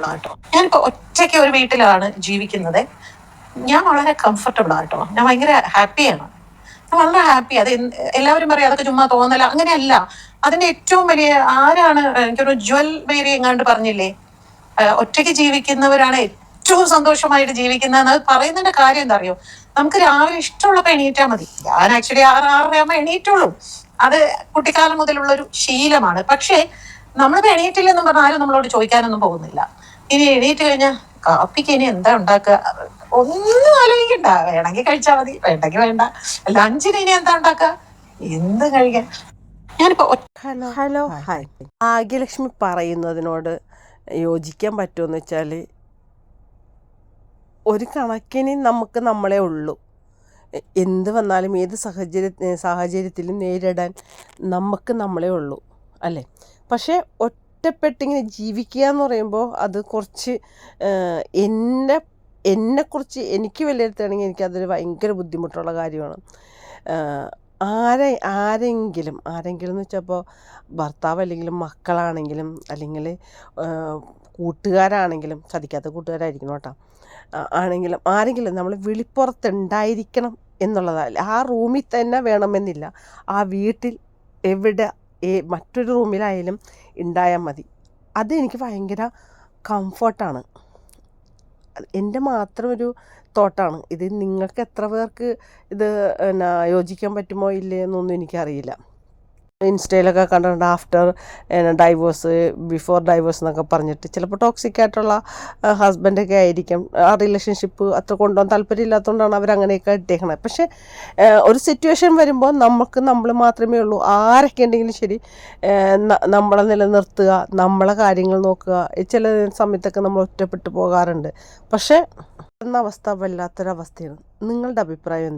Comfortable ആട്ടോ. ഞാൻ ഒറ്റയ്ക്ക് ഒരു വീട്ടിലാണ് ജീവിക്കുന്നത്. ഞാൻ വളരെ കംഫർട്ടബിൾ ആട്ടോ. ഞാൻ ഭയങ്കര ഹാപ്പിയാണ് ഞാൻ വളരെ ഹാപ്പി അത് എല്ലാവരും പറയും അതൊക്കെ ചുമ്മാ തോന്നല. അങ്ങനെയല്ല. അതിന്റെ ഏറ്റവും വലിയ ആരാണ് എനിക്കൊരു ജ്വൽ മേരി എങ്ങാണ്ട് പറഞ്ഞില്ലേ? ഒറ്റയ്ക്ക് ജീവിക്കുന്നവരാണ് ഏറ്റവും സന്തോഷമായിട്ട് ജീവിക്കുന്നതെന്ന് അത് പറയുന്നതിന്റെ കാര്യം എന്താ അറിയോ നമുക്ക് രാവിലെ ഇഷ്ടമുള്ളപ്പോ എണീറ്റാൽ മതി. ഞാൻ ആക്ച്വലി ആറ് ആറര ആകുമ്പോൾ എണീറ്റുള്ളൂ. അത് കുട്ടിക്കാലം മുതലുള്ള ഒരു ശീലമാണ്. പക്ഷേ നമ്മളിപ്പോ എണീറ്റില്ലെന്നും പറഞ്ഞാൽ ആരും നമ്മളോട് ചോദിക്കാനൊന്നും പോകുന്നില്ല. ഇനി എണീറ്റ് കഴിഞ്ഞാൽ കാപ്പിക്ക് ഇനി എന്താ ഉണ്ടാക്കുക? ഒന്നും ആലോചിക്കണ്ട. വേണമെങ്കിൽ കഴിച്ചാൽ മതി വേണ്ടെങ്കിൽ വേണ്ട. ലഞ്ചിന് ഇനി എന്താ ഉണ്ടാക്കുക? എന്ത് കഴിക്കാൻ? ഞാനിപ്പോ ഹലോ. ഹലോ. ഹായ്. ഭാഗ്യലക്ഷ്മി പറയുന്നതിനോട് യോജിക്കാൻ പറ്റുമെന്ന് വെച്ചാൽ ഒരു കണക്കിന് നമുക്ക് നമ്മളെ ഉള്ളൂ. എന്ത് വന്നാലും ഏത് സാഹചര്യ സാഹചര്യത്തിലും നേരിടാൻ നമുക്ക് നമ്മളെ ഉള്ളൂ. അല്ലേ? പക്ഷേ ഒറ്റപ്പെട്ടിങ്ങനെ ജീവിക്കുക എന്ന് പറയുമ്പോൾ അത് കുറച്ച് എന്നെ എന്നെക്കുറിച്ച് എനിക്ക് വിലയിരുത്തുകയാണെങ്കിൽ എനിക്കതൊരു ഭയങ്കര ബുദ്ധിമുട്ടുള്ള കാര്യമാണ്. ആരെ ആരെങ്കിലും ആരെങ്കിലും എന്ന് വെച്ചപ്പോൾ ഭർത്താവ് അല്ലെങ്കിലും മക്കളാണെങ്കിലും അല്ലെങ്കിൽ കൂട്ടുകാരാണെങ്കിലും ചതിക്കാത്ത കൂട്ടുകാരായിരിക്കണം കേട്ടോ. ആണെങ്കിലും ആരെങ്കിലും നമ്മൾ വിളിപ്പുറത്തുണ്ടായിരിക്കണം എന്നുള്ളതല്ല ആ റൂമിൽ തന്നെ വേണമെന്നില്ല. ആ വീട്ടിൽ എവിടെ മറ്റൊരു റൂമിലായാലും ഉണ്ടായാൽ മതി. അതെനിക്ക് ഭയങ്കര കംഫർട്ടാണ്. എന്റെ മാത്രം ഒരു തോട്ടാണ്. ഇത് നിങ്ങൾക്ക് എത്ര പേർക്ക് ഇത് എന്നാ യോജിക്കാൻ പറ്റുമോ ഇല്ലേ എന്നൊന്നും എനിക്കറിയില്ല. ഇൻസ്റ്റയിലൊക്കെ കണ്ടിട്ടുണ്ട് ആഫ്റ്റർ ഡൈവേഴ്സ് ബിഫോർ ഡൈവേഴ്സ് എന്നൊക്കെ പറഞ്ഞിട്ട്. ചിലപ്പോൾ ടോക്സിക് ആയിട്ടുള്ള ഹസ്ബൻഡൊക്കെ ആയിരിക്കും. ആ റിലേഷൻഷിപ്പ് അത്ര കൊണ്ടുപോകാൻ താല്പര്യമില്ലാത്തതുകൊണ്ടാണ് അവർ അങ്ങനെയൊക്കെ ഇട്ടേക്കണത് പക്ഷേ ഒരു സിറ്റുവേഷൻ വരുമ്പോൾ നമുക്ക് നമ്മൾ മാത്രമേ ഉള്ളൂ. ആരൊക്കെ ഉണ്ടെങ്കിലും ശരി നമ്മളെ നിലനിർത്തുക നമ്മളെ കാര്യങ്ങൾ നോക്കുക. ചില സമയത്തൊക്കെ നമ്മൾ ഒറ്റപ്പെട്ടു പോകാറുണ്ട്. പക്ഷേ അവസ്ഥ വല്ലാത്തൊരവസ്ഥയാണ്. നിങ്ങളുടെ അഭിപ്രായം